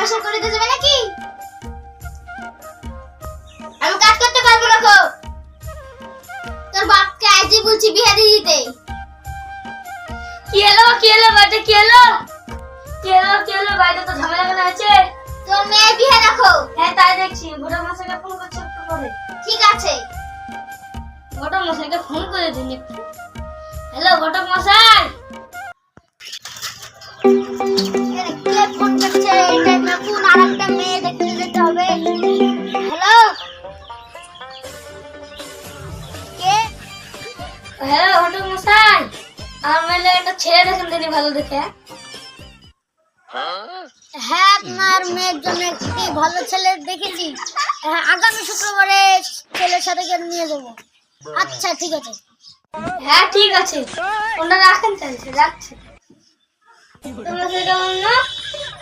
তামাশা করিতে যাবে নাকি? আমি কাজ করতে পারব না গো। তোর বাপকে আজই বলছি বিয়ে দিয়ে দিতে। কি এলো কি এলো বাড়িতে কি এলো তো ঝামেলা মেলা আছে তোর মেয়ে বিয়ে রাখো হ্যাঁ তাই দেখছি। বুড়ো মশাইকে ফোন করছি একটু পরে। ঠিক আছে। বড় মশাইকে ফোন করে দিন একটু। হ্যালো বড় মশাই ঘটক মশাই? আমার একটা ছেলে দেখেন তিনি ভালো দেখে। হ্যাঁ আপনার মেয়ের জন্য একটি ভালো ছেলে দেখেছি। হ্যাঁ, আগামী শুক্রবারে ছেলের সাথে করে নিয়ে যাব। আচ্ছা ঠিক আছে। হ্যাঁ ঠিক আছে। ওটা রাখেন চাইছে যাচ্ছে। তোমরা সেটা অন্য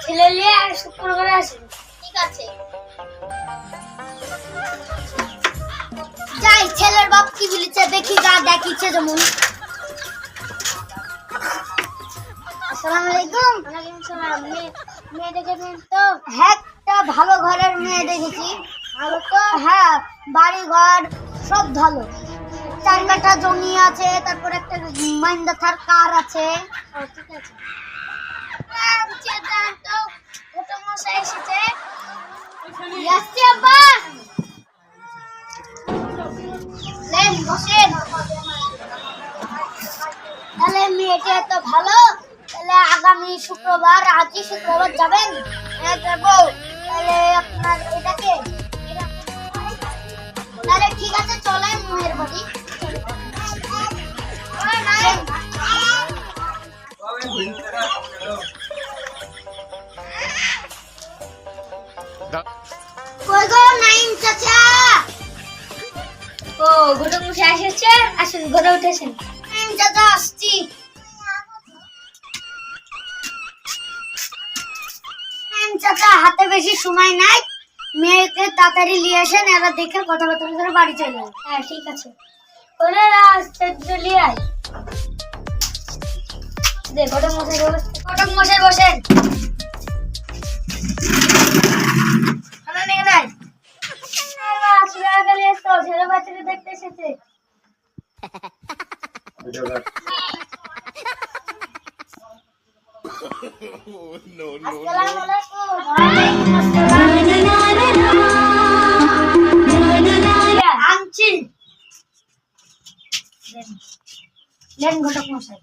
ছেলে নিয়ে আর শুক্রবারে আসবে। ঠিক আছে। যাই ছেলের বাপ কি বলেছে দেখি গা দেখিছে যেমন। আসসালামু আলাইকুম। ওয়ালাইকুম সালাম। মেয়ে মেয়ে দেখেছেন তো? হ্যাঁ একটা ভালো ঘরের মেয়ে দেখেছি। ভালো তো? হ্যাঁ বাড়ি ঘর সব ভালো। চার কাঠা জমি আছে তারপর একটা মাইন্দা থার কার আছে। ঠিক বসেন। তাহলে মেয়েটা তো ভালো? আগামী শুক্রবার আজই শুক্রবার যাবেন? হ্যাঁ যাব। তাহলে আপনার এটাকে তাহলে ঠিক আছে চলেন মেয়ের বাড়ি। কই গো নাইম চাচা? ও ঘটক মশাই এসেছে? আসুন ঘরে উঠেছেন। নাইম চাচা আসছি নাইম চাচা হাতে বেশি সময় নাই। মেয়েকে তাড়াতাড়ি নিয়ে আসেন এরা দেখে কথাবার্তা করে বাড়ি চলে যাবে হ্যাঁ ঠিক আছে। ওরে রাস্তে চলিয়ে আয় দে ঘটক মশাই বসে কটক মশাই বসেন। দেখতে এসেছে। দেন ঘটক মশাই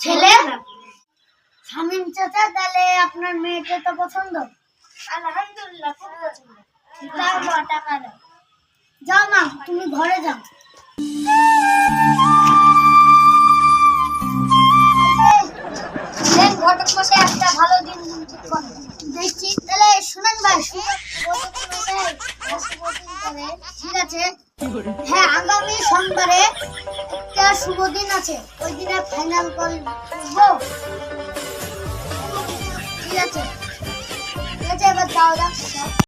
ছেলে? শামিম চাচা, তাহলে আপনার মেয়েকে তো পছন্দ? আলহামদুলিল্লাহ, খুব পছন্দ। টাকা যাও মা, তুমি ঘরে যাও। হ্যাঁ আগামী সোমবারে একটা শুভ দিন আছে। ওই দিনে ফাইনাল করব। ঠিক আছে। ঠিক আছে, এবার দাও দাও